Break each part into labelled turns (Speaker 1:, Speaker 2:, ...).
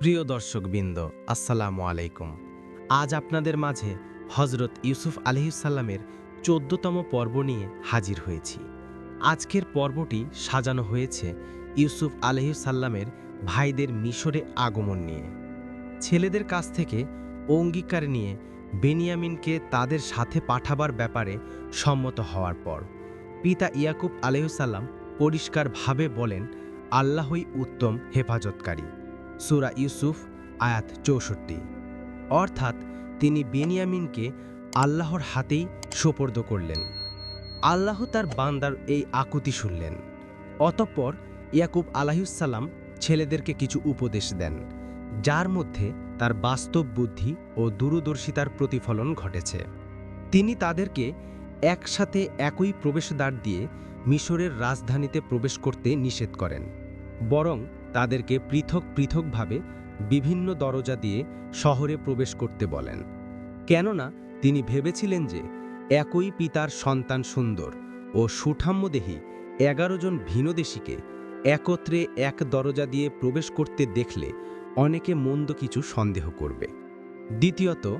Speaker 1: প্রিয় দর্শকবৃন্দ, আসসালামু আলাইকুম। আজ আপনাদের মাঝে হজরত ইউসুফ আলহিসাল্লামের চোদ্দতম পর্ব নিয়ে হাজির হয়েছি। আজকের পর্বটি সাজানো হয়েছে ইউসুফ আলহিসাল্লামের ভাইদের মিশরে আগমন নিয়ে। ছেলেদের কাছ থেকে অঙ্গীকার নিয়ে বেনিয়ামিনকে তাদের সাথে পাঠাবার ব্যাপারে সম্মত হওয়ার পর পিতা ইয়াকুব আলহিসাল্লাম পরিষ্কারভাবে বলেন, আল্লাহই উত্তম হেফাজতকারী। সুরা ইউসুফ, আয়াত চৌষট্টি। অর্থাৎ তিনি বেনিয়ামিনকে আল্লাহর হাতেই সোপর্দ করলেন। আল্লাহ তার বান্দার এই আকুতি শুনলেন। অতঃপর ইয়াকুব আলাহিসাল্লাম ছেলেদেরকে কিছু উপদেশ দেন, যার মধ্যে তার বাস্তব বুদ্ধি ও দূরদর্শিতার প্রতিফলন ঘটেছে। তিনি তাদেরকে একসাথে একই প্রবেশদ্বার দিয়ে মিশরের রাজধানীতে প্রবেশ করতে নিষেধ করেন, বরং তাদেরকে পৃথক পৃথকভাবে বিভিন্ন দরজা দিয়ে শহরে প্রবেশ করতে বলেন। কেননা তিনি ভেবেছিলেন যে একই পিতার সন্তান সুন্দর ও সুঠাম্যদেহী এগারো জন ভিনদেশীকে একত্রে এক দরজা দিয়ে প্রবেশ করতে দেখলে অনেকে মন্দ কিছু সন্দেহ করবে। দ্বিতীয়ত,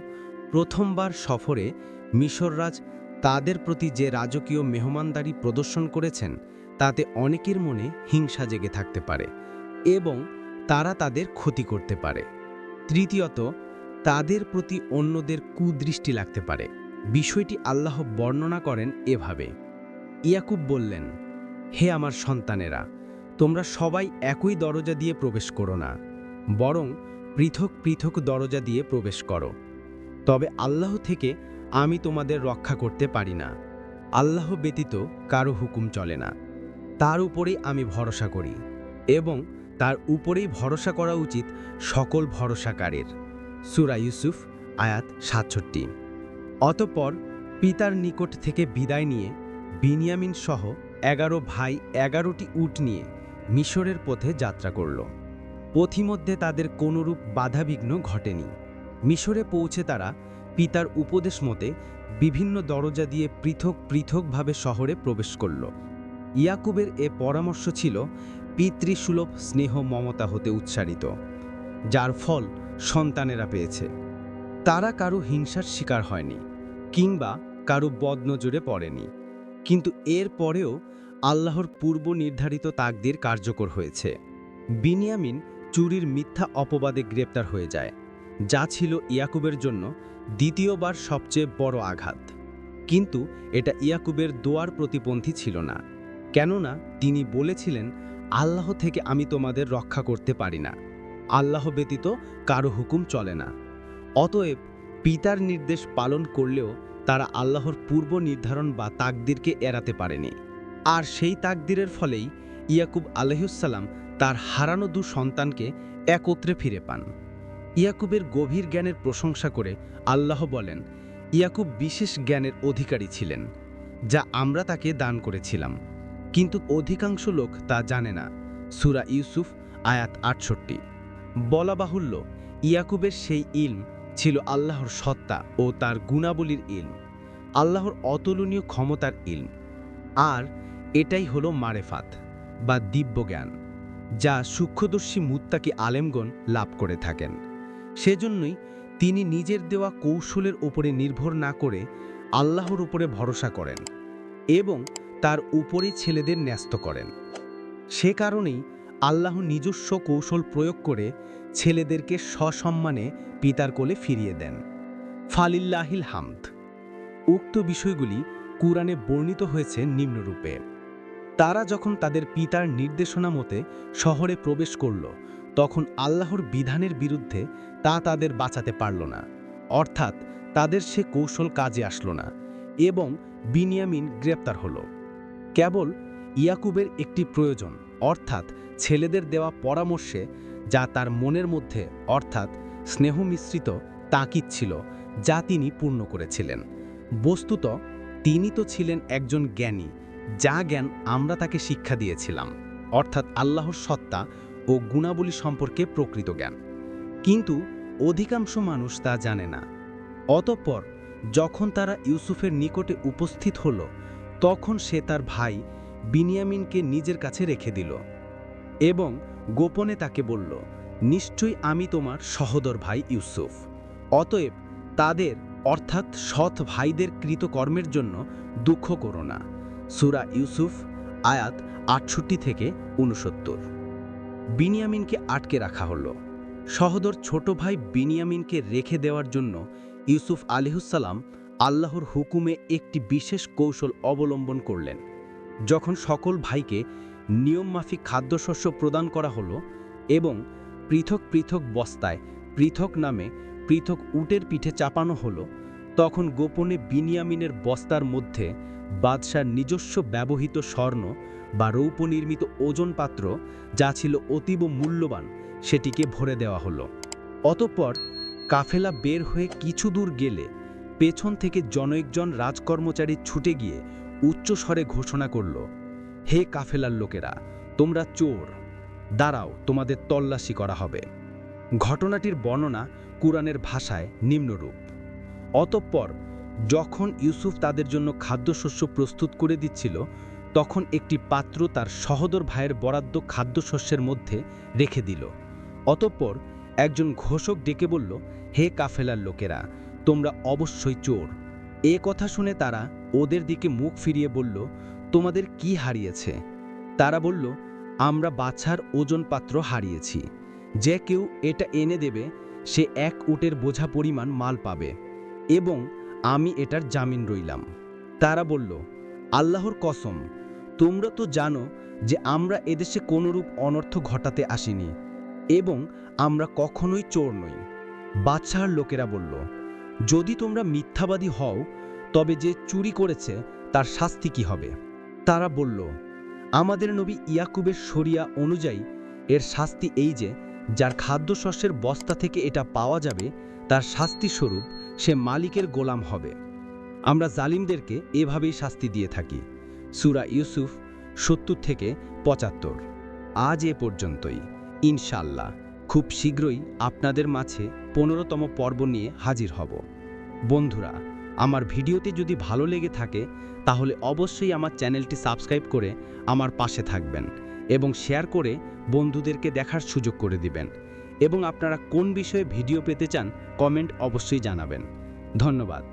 Speaker 1: প্রথমবার সফরে মিশররাজ তাদের প্রতি যে রাজকীয় মেহমানদারি প্রদর্শন করেছেন, তাতে অনেকের মনে হিংসা জেগে থাকতে পারে। এবং তারা তাদের ক্ষতি করতে পারে। তৃতীয়ত, তাদের প্রতি অন্যদের কুদৃষ্টি লাগতে পারে। বিষয়টি আল্লাহ বর্ণনা করেন এভাবে। ইয়াকুব বললেন, হে আমার সন্তানেরা, তোমরা সবাই একই দরজা দিয়ে প্রবেশ করো না, বরং পৃথক পৃথক দরজা দিয়ে প্রবেশ করো। তবে আল্লাহ থেকে আমি তোমাদের রক্ষা করতে পারি না। আল্লাহ ব্যতীত কারও হুকুম চলে না। তার উপরেই আমি ভরসা করি এবং তার উপরেই ভরসা করা উচিত সকল ভরসাকারের। সুরা ইউসুফ, আয়াত সাতষট্টি। অতঃপর পিতার নিকট থেকে বিদায় নিয়ে বিনিয়ামিন সহ এগারো ভাই এগারোটি উট নিয়ে মিশরের পথে যাত্রা করল। পথিমধ্যে তাদের কোনরূপ বাধাবিঘ্ন ঘটেনি। মিশরে পৌঁছে তারা পিতার উপদেশ মতে বিভিন্ন দরজা দিয়ে পৃথক পৃথকভাবে শহরে প্রবেশ করল। ইয়াকুবের এ পরামর্শ ছিল পিতৃসুলভ স্নেহ মমতা হতে উচ্চারিত, যার ফল সন্তানেরা পেয়েছে। তারা কারও হিংসার শিকার হয়নি, কিংবা কারও বদনজরে পড়েনি, কিন্তু এর পরেও আল্লাহর পূর্ব নির্ধারিত তাকদির কার্যকর হয়েছে। বিনিয়ামিন চুরির মিথ্যা অপবাদে গ্রেপ্তার হয়ে যায়, যা ছিল ইয়াকুবের জন্য দ্বিতীয়বার সবচেয়ে বড় আঘাত। কিন্তু এটা ইয়াকুবের দোয়ার প্রতিপন্থী ছিল না, কেননা তিনি বলেছিলেন আল্লাহ থেকে আমি তোমাদের রক্ষা করতে পারি না। আল্লাহ ব্যতীত কারও হুকুম চলে না। অতএব পিতার নির্দেশ পালন করলেও তারা আল্লাহর পূর্ব নির্ধারণ বা তাকদিরকে এড়াতে পারেনি। আর সেই তাকদিরের ফলেই ইয়াকুব আলহিউসাল্লাম তার হারানো দু সন্তানকে একত্রে ফিরে পান। ইয়াকুবের গভীর জ্ঞানের প্রশংসা করে আল্লাহ বলেন, ইয়াকুব বিশেষ জ্ঞানের অধিকারী ছিলেন, যা আমরা তাকে দান করেছিলাম। কিন্তু অধিকাংশ লোক তা জানে না। সুরা ইউসুফ, আয়াত আটষট্টি। বলা বাহুল্য, ইয়াকুবের সেই ইলম ছিল আল্লাহর সত্তা ও তার গুণাবলীর ইলম, আল্লাহর অতুলনীয় ক্ষমতার ইলম। আর এটাই হলো মারেফাত বা দিব্যজ্ঞান, যা সূক্ষ্মদর্শী মুত্তাকি আলেমগণ লাভ করে থাকেন। সেজন্যই তিনি নিজের দেওয়া কৌশলের ওপরে নির্ভর না করে আল্লাহর উপরে ভরসা করেন এবং তার উপরে ছেলেদের ন্যস্ত করেন। সে কারণেই আল্লাহ নিজস্ব কৌশল প্রয়োগ করে ছেলেদেরকে সসম্মানে পিতার কোলে ফিরিয়ে দেন। ফালিল্লাহিল হামদ। উক্ত বিষয়গুলি কুরআনে বর্ণিত হয়েছে নিম্নরূপে। তারা যখন তাদের পিতার নির্দেশনা মতে শহরে প্রবেশ করল, তখন আল্লাহর বিধানের বিরুদ্ধে তা তাদের বাঁচাতে পারল না। অর্থাৎ তাদের সে কৌশল কাজে আসলো না এবং বিনিয়ামিন গ্রেপ্তার হলো। কেবল ইয়াকুবের একটি প্রয়োজন, অর্থাৎ ছেলেদের দেওয়া পরামর্শে, যা তার মনের মধ্যে, অর্থাৎ স্নেহ মিশ্রিত তাকিদ ছিল, যা তিনি পূর্ণ করেছিলেন। বস্তুত, তিনি তো ছিলেন একজন জ্ঞানী, যা জ্ঞান আমরা তাকে শিক্ষা দিয়েছিলাম, অর্থাৎ আল্লাহর সত্তা ও গুণাবলী সম্পর্কে প্রকৃত জ্ঞান। কিন্তু অধিকাংশ মানুষ তা জানে না। অতঃপর, যখন তারা ইউসুফের নিকটে উপস্থিত হল তখন সে তার ভাই বিনিয়ামিনকে নিজের কাছে রেখে দিল এবং গোপনে তাকে বলল, নিশ্চয়ই আমি তোমার সহোদর ভাই ইউসুফ। অতএব তাদের, অর্থাৎ সৎ ভাইদের কৃতকর্মের জন্য দুঃখ করো না। সুরা ইউসুফ, আয়াত আটষট্টি থেকে উনসত্তর বিনিয়ামিনকে আটকে রাখা হলো। সহোদর ছোট ভাই বিনিয়ামিনকে রেখে দেওয়ার জন্য ইউসুফ আলিহুসালাম আল্লাহর হুকুমে একটি বিশেষ কৌশল অবলম্বন করলেন। যখন সকল ভাইকে নিয়মমাফিক খাদ্যশস্য প্রদান করা হলো এবং পৃথক পৃথক বস্তায়, পৃথক নামে পৃথক উটের পিঠে চাপানো হলো, তখন গোপনে বিনিয়ামিনের বস্তার মধ্যে বাদশার নিজস্ব ব্যবহৃত স্বর্ণ বা রৌপ নির্মিত ওজন পাত্র যা ছিল অতীব মূল্যবান, সেটিকে ভরে দেওয়া হলো। অতঃপর কাফেলা বের হয়ে কিছু দূর গেলে পেছন থেকে জনৈকজন রাজকর্মচারী ছুটে গিয়ে উচ্চস্বরে ঘোষণা করল, হে কাফেলার লোকেরা, তোমরা চোর। দাঁড়াও, তোমাদের তল্লাশি করা হবে। ঘটনাটির বর্ণনা কুরআনের ভাষায় নিম্নরূপ। অতঃপর যখন ইউসুফ তাদের জন্য খাদ্যশস্য প্রস্তুত করে দিচ্ছিল, তখন একটি পাত্র তার সহদর ভাইয়ের বরাদ্দ খাদ্যশস্যের মধ্যে রেখে দিল। অতঃপর একজন ঘোষক ডেকে বলল, হে কাফেলার লোকেরা তোমরা অবশ্যই চোর। এ কথা শুনে তারা ওদের দিকে মুখ ফিরিয়ে বলল, তোমাদের কি হারিয়েছে? তারা বলল, আমরা বাছার ওজন পাত্র হারিয়েছি। যে কেউ এটা এনে দেবে, সে এক উটের বোঝা পরিমাণ মাল পাবে এবং আমি এটার জামিন রইলাম। তারা বলল, আল্লাহর কসম, তোমরা তো জানো যে আমরা এদেশে কোনোরূপ অনর্থ ঘটাতে আসিনি এবং আমরা কখনোই চোর নই। বাদশাহর লোকেরা বলল যদি তোমরা মিথ্যাবাদী হও, তবে যে চুরি করেছে, তার শাস্তি কি হবে? তারা বলল, আমাদের নবী ইয়াকুবের শরিয়া অনুযায়ী এর শাস্তি এই যে, যার খাদ্যশস্যের বস্তা থেকে এটা পাওয়া যাবে, তার শাস্তি স্বরূপ সে মালিকের গোলাম হবে। আমরা জালিমদেরকে এভাবেই শাস্তি দিয়ে থাকি। সুরা ইউসুফ সত্তর থেকে পঁচাত্তর। আজ এ পর্যন্তই। ইনশাল্লাহ খুব শীঘ্রই আপনাদের মাঝে পনেরোতম পর্ব নিয়ে হাজির হব। বন্ধুরা, আমার ভিডিওটি যদি ভালো লেগে থাকে, তাহলে অবশ্যই আমার চ্যানেলটি সাবস্ক্রাইব করে আমার পাশে থাকবেন এবং শেয়ার করে বন্ধুদেরকে দেখার সুযোগ করে দিবেন এবং আপনারা কোন বিষয়ে ভিডিও পেতে চান, কমেন্ট অবশ্যই জানাবেন। ধন্যবাদ।